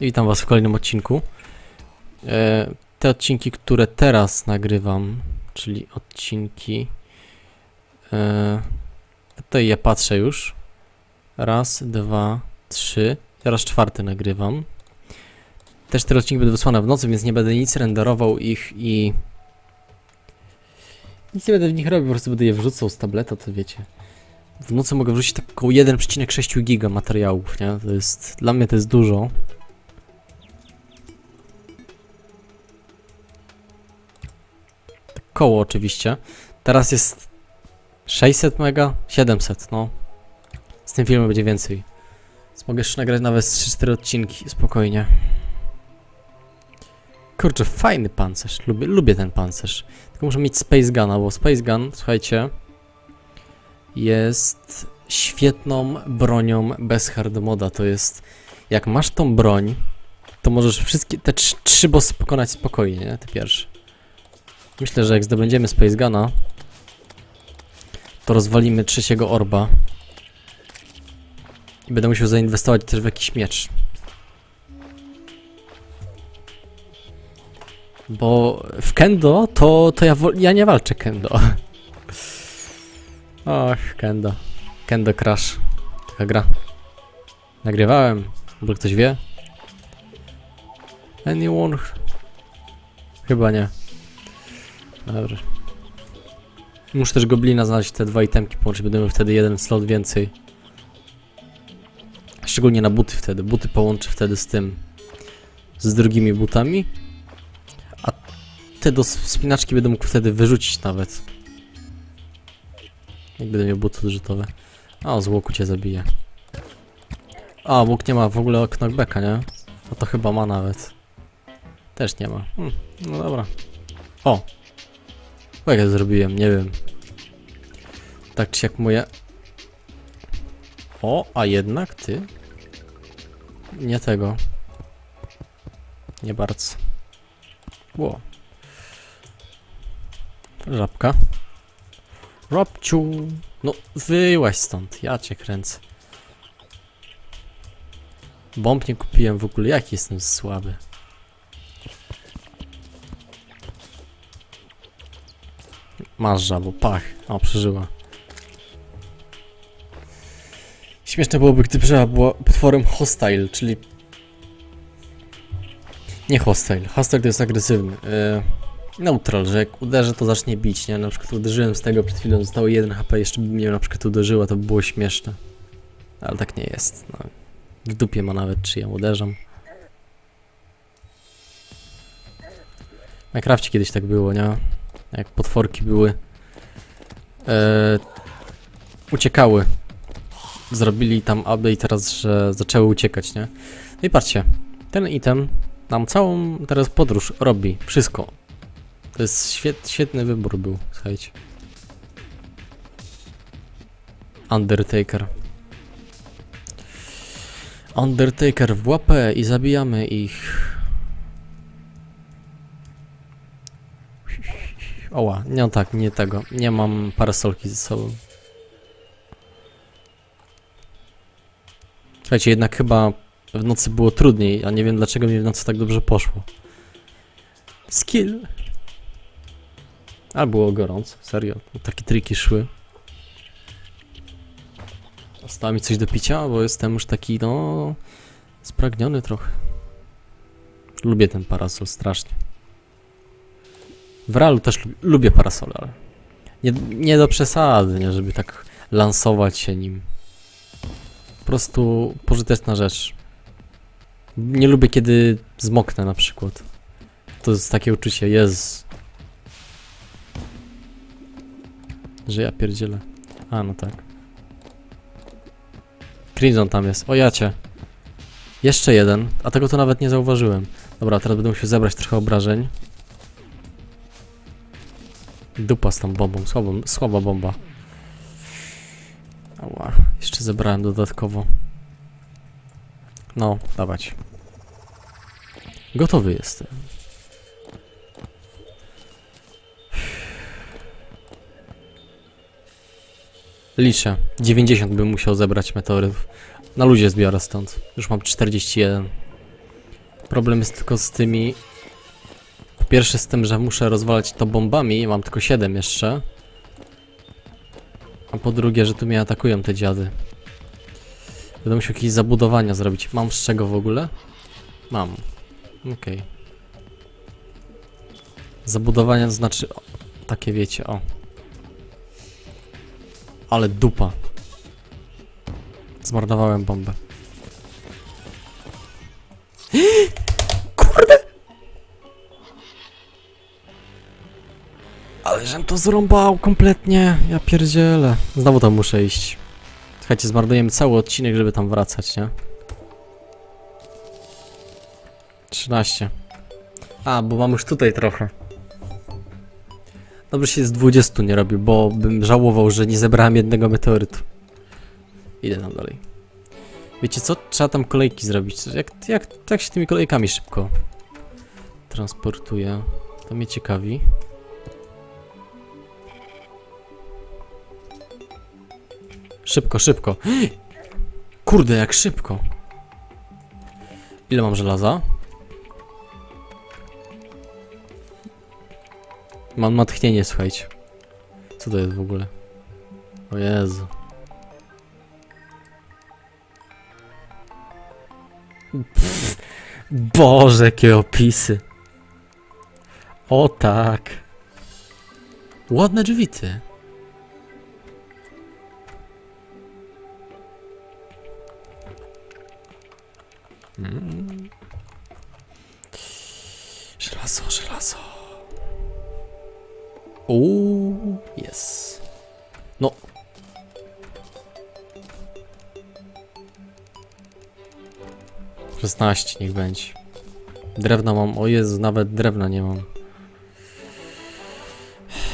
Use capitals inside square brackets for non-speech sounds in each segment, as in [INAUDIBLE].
Witam Was w kolejnym odcinku. E, te odcinki, które teraz nagrywam, czyli odcinki. E, tutaj ja patrzę już. Raz, dwa, trzy. Teraz czwarty nagrywam. Też te odcinki będą wysłane w nocy, więc nie będę nic renderował ich i. Nic nie będę w nich robił, po prostu będę je wrzucał z tableta, to wiecie. W nocy mogę wrzucić tak około 1,6 giga materiałów, nie? To jest, dla mnie to jest dużo. Koło oczywiście. Teraz jest 600 mega, 700, no. Z tym filmem będzie więcej. Więc mogę jeszcze nagrać nawet z 3-4 odcinki, spokojnie. Kurczę, fajny pancerz. Lubię, lubię ten pancerz. Tylko muszę mieć Space Guna, bo Space Gun, słuchajcie, jest świetną bronią bez hard moda. To jest, jak masz tą broń, to możesz wszystkie, te trz- trzy bossy pokonać spokojnie, nie? Te pierwsze. Myślę, że jak zdobędziemy Space Guna, to rozwalimy trzeciego orba. I będę musiał zainwestować też w jakiś miecz. Bo w kendo to, to ja, ja nie walczę kendo. [LAUGHS] Och, kendo. Kendo Crash. Taka gra. Nagrywałem. Może ktoś wie? Anyone? Chyba nie. Dobrze. Muszę też goblina znaleźć te dwa itemki połączyć, będę miał wtedy jeden slot więcej. Szczególnie na buty wtedy. Buty połączę wtedy z tym. Z drugimi butami. A te do spinaczki będę mógł wtedy wyrzucić nawet. Jak będę miał buty odrzutowe. A, z łuku cię zabije. A, łuk nie ma w ogóle knockbacka, nie? No to chyba ma nawet. Też nie ma. Hmm, no dobra. O! Jak ja zrobiłem, nie wiem. Tak czy jak moje... O, a jednak ty? Nie tego. Nie bardzo. Ło. Żabka. Robciu. No, wyłaź stąd, ja cię kręcę. Bomb nie kupiłem w ogóle, jaki jestem słaby. Masz żabo, pach. O, przeżyła. Śmieszne byłoby, gdyby żaba była potworem hostile, czyli... Nie hostile. Hostile to jest agresywny. Yy, neutral, że jak uderzę, to zacznie bić, nie? Na przykład uderzyłem z tego przed chwilą, zostało 1 HP, jeszcze bym mnie na przykład uderzyła, to by było śmieszne. Ale tak nie jest. No. W dupie ma nawet, czy ją uderzam. W Minecrafcie kiedyś tak było, nie? Jak potworki były. E, uciekały. Zrobili tam update teraz, że zaczęły uciekać, nie? No i patrzcie, ten item nam całą teraz podróż robi. Wszystko. To jest świet, świetny wybór był, słuchajcie. Undertaker. Undertaker w łapę i zabijamy ich. Oła, nie tak, nie tego. Nie mam parasolki ze sobą. Słuchajcie, jednak chyba w nocy było trudniej, a nie wiem dlaczego mi w nocy tak dobrze poszło. Skill. A było gorąco, serio. Takie triki szły. Zostało mi coś do picia, bo jestem już taki, no... Spragniony trochę. Lubię ten parasol strasznie. W realu też lubię, lubię parasol, ale... Nie, nie do przesady, nie, żeby tak lansować się nim. Po prostu pożyteczna rzecz. Nie lubię, kiedy zmoknę na przykład. To jest takie uczucie, jest. Że ja pierdzielę. A, no tak. Crimson tam jest. O jacie. Jeszcze jeden. A tego to nawet nie zauważyłem. Dobra, teraz będę musiał zebrać trochę obrażeń. Dupa z tą bombą. Słabą, słaba bomba. Ała. Jeszcze zebrałem dodatkowo. No, dawać. Gotowy jestem. Liczę. 90 bym musiał zebrać meteorytów. Na luzie zbiorę stąd. Już mam 41. Problem jest tylko z tymi... Po pierwsze z tym, że muszę rozwalać to bombami, mam tylko 7 jeszcze. A po drugie, że tu mnie atakują te dziady. Będę musiał jakieś zabudowania zrobić. Mam z czego w ogóle? Mam. Okej. Zabudowania to znaczy... O, takie wiecie, o. Ale dupa. Zmarnowałem bombę. Żem to zrąbał kompletnie. Ja pierdzielę. Znowu tam muszę iść. Słuchajcie, zmarnujemy cały odcinek, żeby tam wracać, nie? 13. A, bo mam już tutaj trochę. Dobrze się z 20 nie robi, bo bym żałował, że nie zebrałem jednego meteorytu. Idę tam dalej. Wiecie co? Trzeba tam kolejki zrobić. Jak, jak, jak się tymi kolejkami szybko transportuje? To mnie ciekawi. Szybko, szybko. Kurde, jak szybko. Ile mam żelaza? Mam natchnienie, słuchajcie. Co to jest w ogóle? O Jezu. Boże, jakie opisy. O tak. Ładne drzwi, ty. Mm. Żelazo, żelazo. Uuu, jest. No. Szesnaście niech będzie. Drewna mam, o Jezu, nawet drewna nie mam.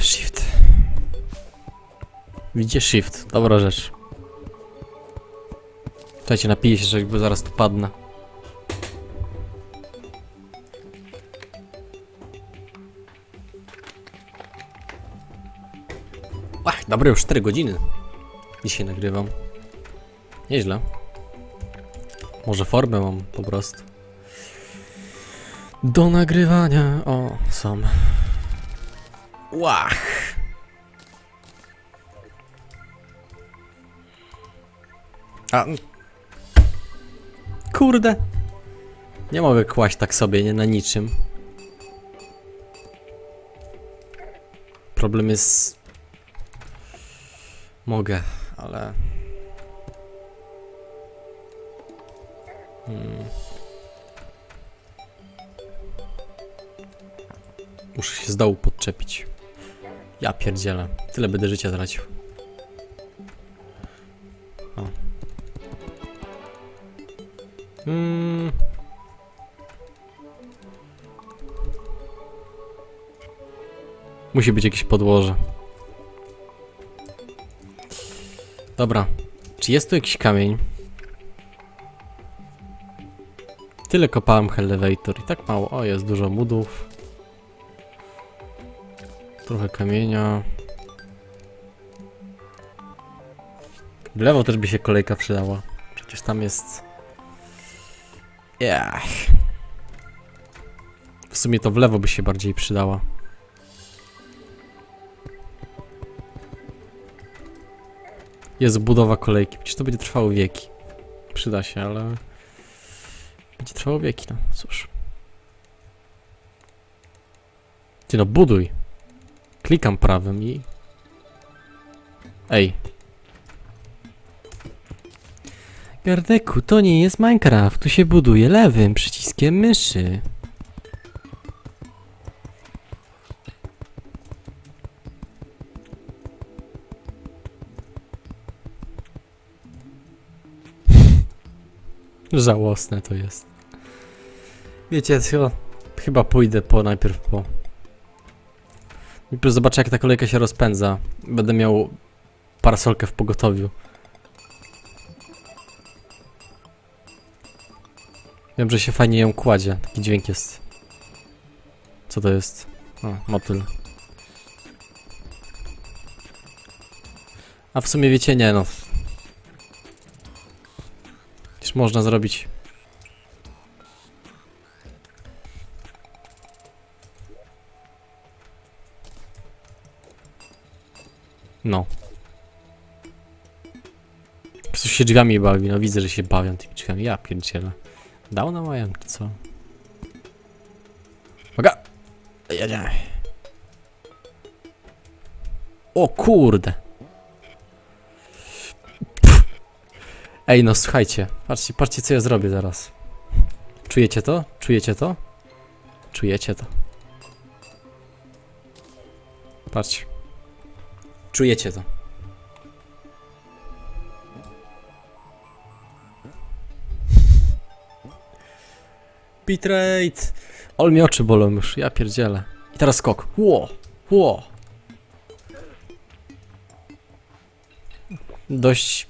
Shift. Widzicie? Shift, dobra rzecz. Słuchajcie, napiję się, żeby zaraz tu padnę. Dobra, już 4 godziny. Dzisiaj nagrywam. Nieźle. Może formę mam po prostu. Do nagrywania. O, są. Łach. A. Kurde. Nie mogę kłaść tak sobie, nie na niczym. Problem jest Mogę, ale. Hmm. Muszę się z dołu podczepić. Ja pierdzielę. Tyle będę życia tracił. O. Hmm. Musi być jakieś podłoże. Dobra. Czy jest tu jakiś kamień? Tyle kopałem elevator i tak mało. O, jest dużo mudów. Trochę kamienia. W lewo też by się kolejka przydała. Przecież tam jest... Jach. W sumie to w lewo by się bardziej przydała. Jest budowa kolejki. Przecież to będzie trwało wieki. Przyda się, ale... Będzie trwało wieki, no cóż. Ty no, buduj. Klikam prawym i... Ej. Gardeku, to nie jest Minecraft. Tu się buduje lewym przyciskiem myszy. Żałosne to jest. Wiecie co? Chyba pójdę po najpierw po. Najpierw zobaczę jak ta kolejka się rozpędza. Będę miał parasolkę w pogotowiu. Wiem, że się fajnie ją kładzie. Taki dźwięk jest. Co to jest? O, motyl. A w sumie wiecie, nie no można zrobić. No. Ktoś się drzwiami bawi, no widzę, że się bawią tymi drzwiami. Ja pierdzielę. Dał na majem, to co? Uwaga! Jedziemy. O kurde! Ej, no słuchajcie. Patrzcie, patrzcie co ja zrobię zaraz. Czujecie to? Czujecie to? Czujecie to? Patrzcie. Czujecie to. Bitrate! Ol mi oczy bolą już, ja pierdzielę. I teraz skok. Ło! Ło! Dość...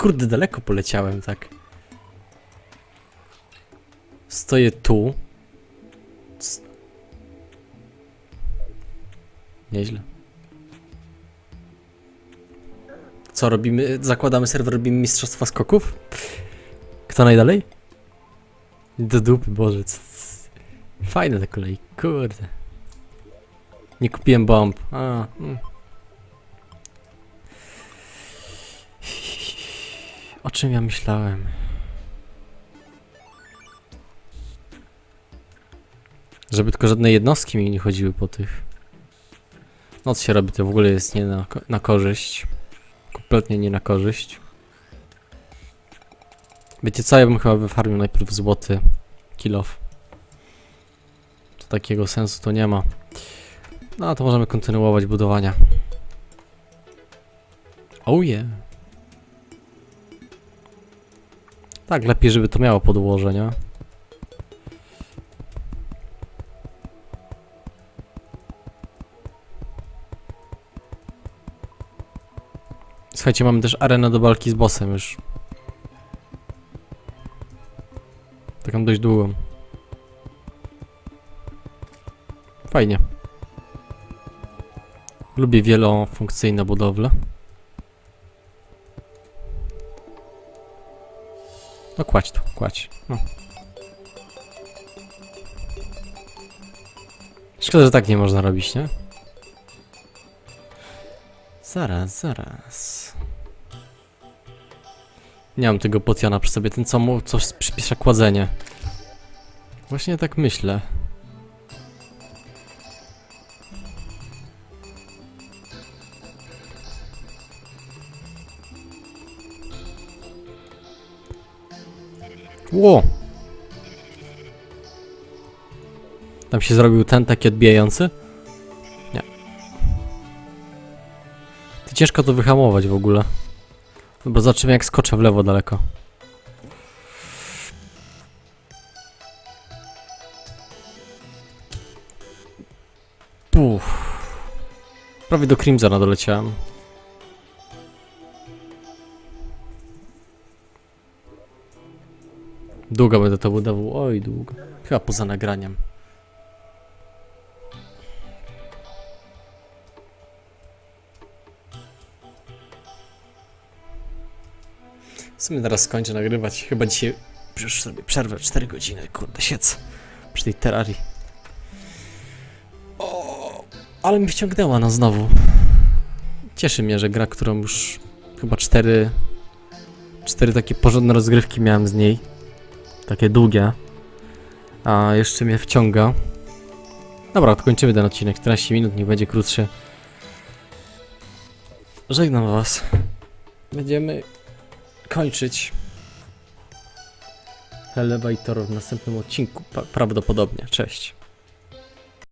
Kurde, daleko poleciałem, tak. Stoję tu. C- Nieźle. Co robimy? Zakładamy serwer, robimy mistrzostwa skoków? Kto najdalej? Do dupy, Boże. Fajne te kolej, kurde. Nie kupiłem bomb. A, mm. O czym ja myślałem? Żeby tylko żadne jednostki mi nie chodziły po tych. Noc się robi, to w ogóle jest nie na, na korzyść. Kompletnie nie na korzyść. Wiecie co, ja bym chyba wyfarmił najpierw złoty kilof. To takiego sensu to nie ma. No to możemy kontynuować budowania. Oh yeah. Tak, lepiej żeby to miało podłoże, nie? Słuchajcie, mamy też arenę do walki z bossem już. Taką dość długą. Fajnie. Lubię wielofunkcyjne budowle. Kładź tu, kładź. No. Szkoda, że tak nie można robić, nie? Zaraz, zaraz. Nie mam tego potiona przy sobie, ten co mu coś kładzenie. Właśnie tak myślę. Ło! Tam się zrobił ten taki odbijający? Nie. Ty ciężko to wyhamować w ogóle. Dobra, zobaczymy jak skoczę w lewo daleko. Uff. Prawie do Crimsona doleciałem. Długo będę to budował, oj długo. Chyba poza nagraniem. W sumie teraz skończę nagrywać. Chyba dzisiaj już sobie przerwę 4 godziny, kurde, siec. Przy tej terrarii. O, ale mi wciągnęła no znowu. Cieszy mnie, że gra, którą już chyba 4 cztery takie porządne rozgrywki miałem z niej. Takie długie. A jeszcze mnie wciąga. Dobra, kończymy ten odcinek. 14 minut, niech będzie krótszy. Żegnam was. Będziemy kończyć Elevator w następnym odcinku. Prawdopodobnie. Cześć.